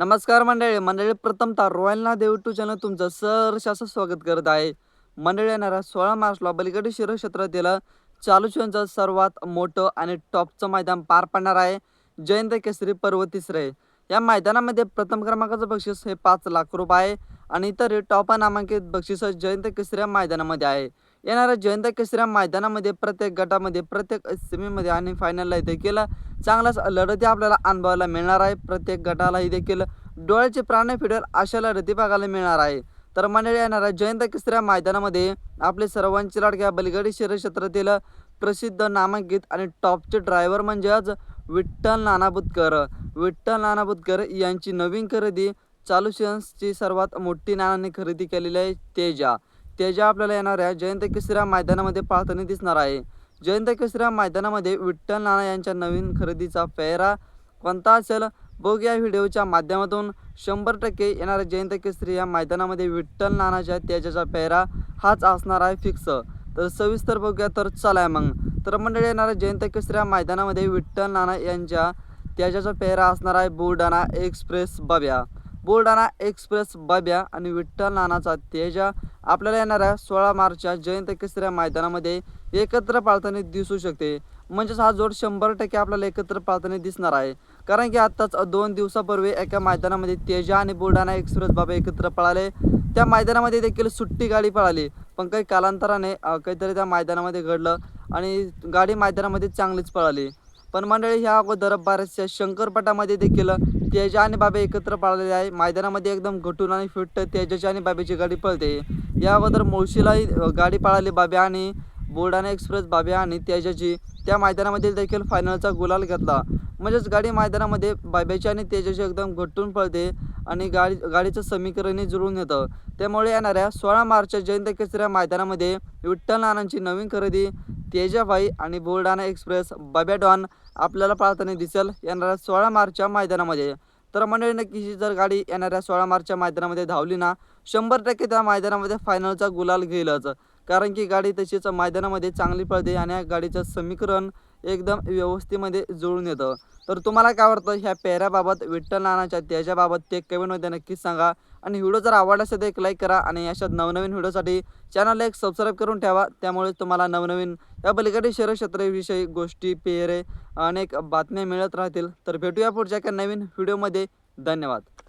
नमस्कार मंडळी. मंडळी प्रथमतः रॉयल ना देव टू चॅनल तुमचं सहर्ष असं स्वागत करत आहे. मंडळी येणाऱ्या सोळा मार्चला बलिकडे शिरो क्षेत्रातील सर्वात मोठं आणि टॉपचं मैदान पार पडणार आहे. जयंत केसरी पर्व तिसरे. या मैदानामध्ये प्रथम क्रमांकाचं बक्षीस हे पाच लाख रुपये आहे आणि इतर टॉप नामांकित बक्षीस जयंत केसरी या मैदानामध्ये आहे. येणाऱ्या जयंत केसरी या मैदानामध्ये प्रत्येक गटामध्ये प्रत्येक सेमीमध्ये आणि फायनलला देखील चांगलाच लढती आपल्याला अनुभवायला मिळणार आहे. प्रत्येक गटालाही देखील डोळ्याचे प्राण फिडेल अशा लढती बघायला मिळणार आहे. तर मंडळी येणाऱ्या जयंत केसऱ्या मैदानामध्ये आपले सर्वांची लाडक्या बलगडी शहर क्षेत्रातील प्रसिद्ध नामांकित आणि टॉपचे ड्रायव्हर म्हणजेच विठ्ठल नानाबुतकर विठ्ठल नानाबुतकर यांची नवीन खरेदी चालू सीझन्सची सर्वात मोठी नानाने खरेदी केलेली आहे तेजा. तेजा आपल्याला येणाऱ्या जयंत केसरा मैदानामध्ये पाहताना दिसणार आहे. जयंत केसरा मैदानामध्ये विठ्ठल नाना यांच्या नवीन खरेदीचा पेहरा कोणता असेल? बघ या व्हिडिओच्या माध्यमातून. शंभर टक्के येणाऱ्या जयंत केसरी या मैदानामध्ये विठ्ठल नानाच्या तेजाचा पेहरा हाच असणार आहे फिक्स तर सविस्तर बघूया तर चला मग. तर मंडळी येणाऱ्या जयंत केसरी या मैदानामध्ये विठ्ठल नाना यांच्या तेजाचा पेहरा असणार आहे. बुलढाणा एक्सप्रेस बब्या बुलढाणा एक्सप्रेस बाब्या आणि विठ्ठल नानाचा तेजा. आपल्याला येणाऱ्या सोळा मार्चच्या जयंत केसऱ्या मैदानामध्ये एकत्र पाळताना दिसू शकते. म्हणजेच हा जोड शंभर टक्के आपल्याला एकत्र पाळताना दिसणार आहे. कारण की आत्ताच दोन दिवसापूर्वी एका मैदानामध्ये तेजा आणि बुलढाणा एक्सप्रेस बाबा एकत्र पळाले. त्या मैदानामध्ये देखील सुट्टी गाडी पळाली. पण काही कालांतराने काहीतरी त्या मैदानामध्ये घडलं आणि गाडी मैदानामध्ये चांगलीच पळाली. पण मंडळी ह्या अगोदर बऱ्याचशा शंकरपटामध्ये देखील तेजा आणि बाबे एकत्र पाळलेले आहे. मैदानामध्ये एकदम घटून आणि फिट तेजाची आणि बाबेची गाडी पळते. या अगोदर मुळशीलाही गाडी पाळाली बाबे आणि बुलढाणा एक्सप्रेस बाबे आणि तेजाची त्या मैदानामध्ये देखील फायनलचा गुलाल घेतला. म्हणजेच गाडी मैदानामध्ये बाब्याची आणि तेजाची एकदम घट्टून पळते आणि गाडी गाडीचं समीकरणही जुळून येतं. त्यामुळे येणाऱ्या सोळा मार्चच्या जयंत केसऱ्या मैदानामध्ये विठ्ठल नानांची नवीन खरेदी तेजाबाई आणि बुलढाणा एक्सप्रेस बाब्या डॉन आपल्याला पाळताना दिसेल येणाऱ्या सोळा मार्चच्या मैदानामध्ये. तर मंडळी नक्कीची जर गाडी येणाऱ्या सोळा मार्चच्या मैदानामध्ये धावली ना शंभर टक्के त्या मैदानामध्ये फायनलचा गुलाल घेईलच. कारण की गाडी तशीच मैदानामध्ये चांगली पळते आणि या गाडीचं समीकरण एकदम व्यवस्थेमध्ये जुळून येतं. तर तुम्हाला काय वाटतं? ह्या पेहऱ्याबाबत विठ्ठल नानाच्या त्याच्याबाबत ते कमेंटमध्ये नक्कीच सांगा. आणि व्हिडिओ जर आवडला असेल तर एक लाईक करा आणि अशा नवनवीन व्हिडिओसाठी चॅनलला एक सबस्क्राईब करून ठेवा. त्यामुळे तुम्हाला नवनवीन या पलीकडे शहर क्षेत्राविषयी गोष्टी पेहरे अनेक बातम्या मिळत राहतील. तर भेटूया पुढच्या एका नवीन व्हिडिओमध्ये. धन्यवाद.